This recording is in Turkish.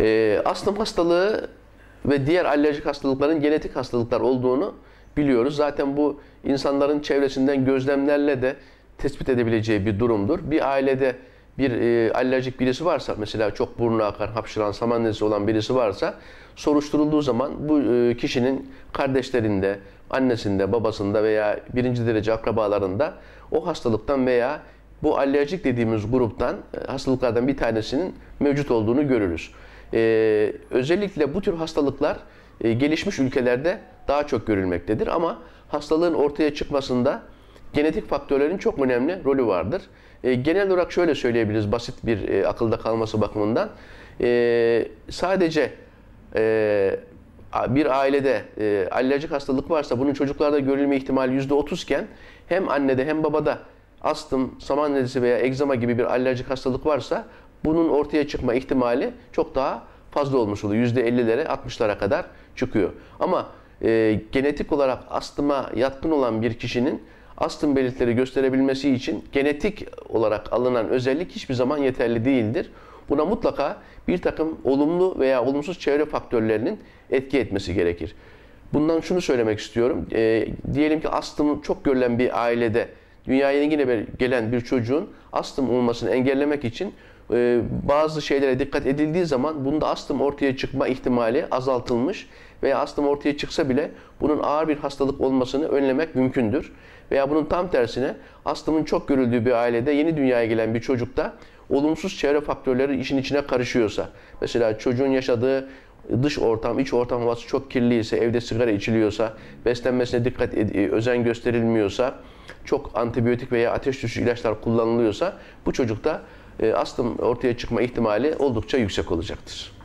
E, astım hastalığı ve diğer alerjik hastalıkların genetik hastalıklar olduğunu biliyoruz. Zaten bu insanların çevresinden gözlemlerle de tespit edebileceği bir durumdur. Bir ailede bir e, alerjik birisi varsa, mesela çok burnu akar, hapşıran, saman nezlesi olan birisi varsa soruşturulduğu zaman bu e, kişinin kardeşlerinde, annesinde, babasında veya birinci derece akrabalarında o hastalıktan veya bu alerjik dediğimiz gruptan, e, hastalıklardan bir tanesinin mevcut olduğunu görürüz. E, özellikle bu tür hastalıklar e, gelişmiş ülkelerde daha çok görülmektedir ama hastalığın ortaya çıkmasında genetik faktörlerin çok önemli rolü vardır. E, genel olarak şöyle söyleyebiliriz basit bir e, akılda kalması bakımından. E, sadece e, bir ailede e, alerjik hastalık varsa bunun çocuklarda görülme ihtimali %30 iken hem annede hem babada astım, saman nezlesi veya egzama gibi bir alerjik hastalık varsa bunun ortaya çıkma ihtimali çok daha fazla olmuş oluyor. %50'lere 60'lara kadar çıkıyor. Ama e, genetik olarak astıma yatkın olan bir kişinin astım belirtileri gösterebilmesi için genetik olarak alınan özellik hiçbir zaman yeterli değildir. Buna mutlaka bir takım olumlu veya olumsuz çevre faktörlerinin etki etmesi gerekir. Bundan şunu söylemek istiyorum. E, diyelim ki astım çok görülen bir ailede dünyaya yeni gelen bir çocuğun astım olmasını engellemek için e, bazı şeylere dikkat edildiği zaman bunda astım ortaya çıkma ihtimali azaltılmış veya astım ortaya çıksa bile bunun ağır bir hastalık olmasını önlemek mümkündür. Veya bunun tam tersine astımın çok görüldüğü bir ailede yeni dünyaya gelen bir çocukta olumsuz çevre faktörleri işin içine karışıyorsa, mesela çocuğun yaşadığı dış ortam, iç ortam havası çok kirliyse, evde sigara içiliyorsa, beslenmesine dikkat ed- özen gösterilmiyorsa, çok antibiyotik veya ateş düşürücü ilaçlar kullanılıyorsa bu çocukta e, astım ortaya çıkma ihtimali oldukça yüksek olacaktır.